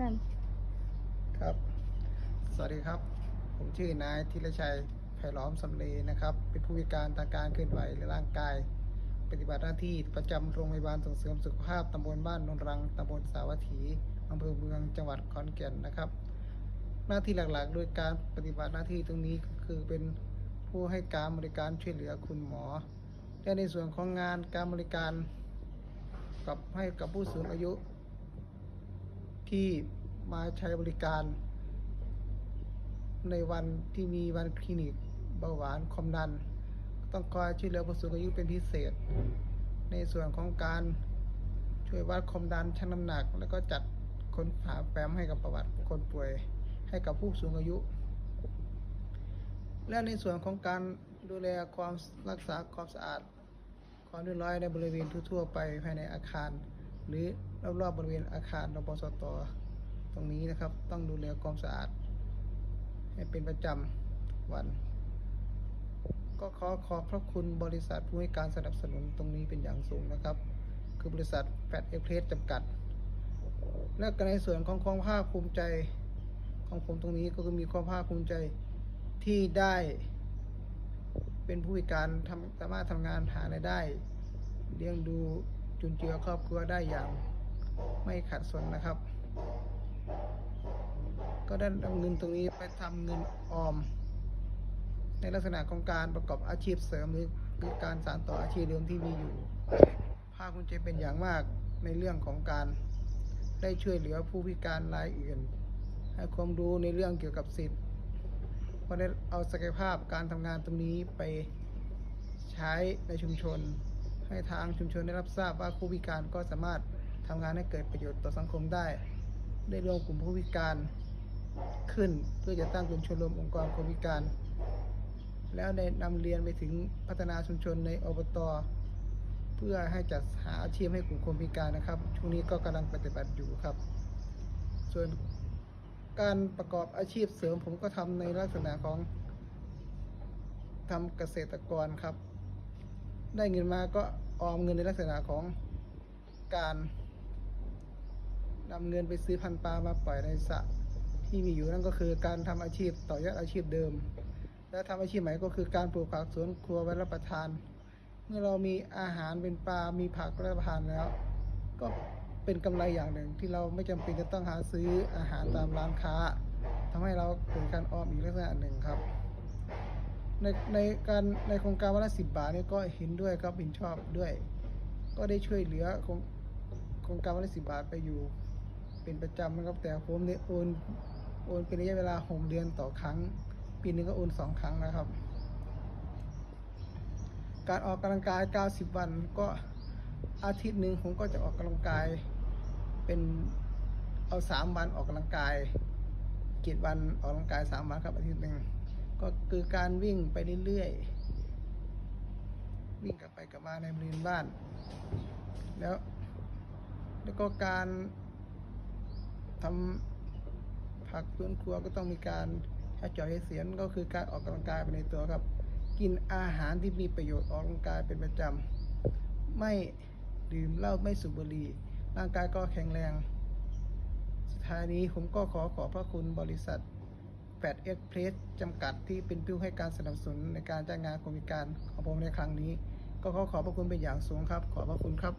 นั่น ครับ สวัสดีครับ ผมชื่อนายธีรชัยไผ่ล้อมสำเร็นะครับ เป็นผู้พิการทางการเคลื่อนไหวและร่างกาย ปฏิบัติหน้าที่ประจำโรงพยาบาลส่งเสริมสุขภาพตำบลบ้านนนรังตำบลสาวัตถีอำเภอเมืองจังหวัดขอนแก่นนะครับ หน้าที่หลักๆ โดยการปฏิบัติหน้าที่ตรงนี้ก็คือเป็นผู้ให้การบริการช่วยเหลือคุณหมอ และในส่วนของงานการบริการ กับให้กับผู้สูงอายุ ที่มาใช้บริการ ในวันที่มีวันคลินิกเบาหวานความดัน ต้องคอยช่วยเหลือผู้สูงอายุเป็นพิเศษ ในส่วนของการช่วยวัดความดันชั่งน้ำหนัก แล้วก็จัดคนหาแฟ้มให้กับประวัติคนป่วยให้กับผู้สูงอายุ และในส่วนของการดูแลความรักษาความสะอาด ความเรียบร้อยในบริเวณทั่วๆไปภายในอาคาร หรือรอบๆบริเวณอาคารรปสตตรงนี้นะครับ ต้องดูแลความสะอาด ให้เป็นประจำวัน ก็ขอขอบพระคุณบริษัทผู้ให้การสนับสนุนตรงนี้เป็นอย่างสูงนะครับ คือบริษัทแฟดเอเพลสจำกัด และก็ในส่วนของความภาคภูมิใจของผมตรงนี้ก็คือมีความภาคภูมิใจที่ได้ เป็นผู้พิการทำสามารถทำงานหารายได้เลี้ยงดู จุนเจือครอบครัวได้อย่างไม่ขัดสนนะครับ ก็ได้นำเงินตรงนี้ไปทำเงินออม ในลักษณะของการประกอบอาชีพเสริมหรือหรือการสานต่ออาชีพเดิมที่มีอยู่ภาคคุณเจเป็นอย่างมากในเรื่องของการได้ช่วยเหลือผู้พิการรายอื่น ให้ความรู้ในเรื่องเกี่ยวกับสิทธิ์พราะได้เอาศักยภาพการทำงานตรงนี้ไปใช้ในชุมชน ให้ทางชุมชนได้รับทราบว่าผู้พิการก็สามารถทำงานให้เกิดประโยชน์ต่อสังคมได้ ได้รวมกลุ่มผู้พิการขึ้นเพื่อจะตั้งเป็นชมรมองค์กรคนพิการ แล้วได้นำเรียนไปถึงพัฒนาชุมชนในอบตเพื่อให้จัดหาอาชีพให้กลุ่มคนพิการนะครับ ช่วงนี้ก็กำลังปฏิบัติอยู่ครับ ส่วนการประกอบอาชีพเสริมผมก็ทำในลักษณะของทำเกษตรกรครับ ได้เงินมาก็ออมเงินในลักษณะของการนำเงินไปซื้อพันธุ์ปลามาปล่อยในสระที่มีอยู่นั่นก็คือการทำอาชีพต่อยอดอาชีพเดิม และทำอาชีพใหม่ก็คือการปลูกผักสวนครัวไว้รับประทาน เมื่อเรามีอาหารเป็นปลา มีผักรับประทานแล้ว ก็เป็นกำไรอย่างหนึ่งที่เราไม่จำเป็นจะต้องหาซื้ออาหารตามร้านค้าทำให้เราเกิดการออมอีกลักษณะหนึ่งครับ ในในการในโครงการวันละสิบบาทนี่ก็เห็นด้วยครับเห็นชอบด้วย ก็ได้ช่วยเหลือโครงโครงการวันละสิบบาทไปอยู่ เป็นประจำนะครับ แต่ผมเนี่ยโอนโอนเป็นระยะเวลาหกเดือนต่อครั้ง ปีหนึ่งก็โอนสองครั้งนะครับ การออกกำลังกาย 90 วันก็อาทิตย์หนึ่งผมก็จะออกกำลังกายเป็นเอาสามวันออกกำลังกายเจ็ดวันออกกำลังกายสามวันครับอาทิตย์หนึ่ง ก็คือการวิ่งไปเรื่อยๆ วิ่งกลับไปกลับมาในบริเวณบ้าน แล้ว แล้วก็การทำผักสวนครัวก็ต้องมีการใช้จ่อยให้เสียนก็คือการออกกำลังกายไปในตัวครับ กินอาหารที่มีประโยชน์ออกกำลังกายเป็นประจำ ไม่ดื่มเหล้าไม่สูบบุหรี่ ร่างกายก็แข็งแรง สุดท้ายนี้ผมก็ขอขอบพระคุณบริษัท แฟดเอ็กเพรสจำกัดที่เป็นผู้ให้การสนับสนุนในการจ้างงานโครงการของผมในครั้งนี้ ก็ขอขอบพระคุณเป็นอย่างสูงครับ ขอบพระคุณครับ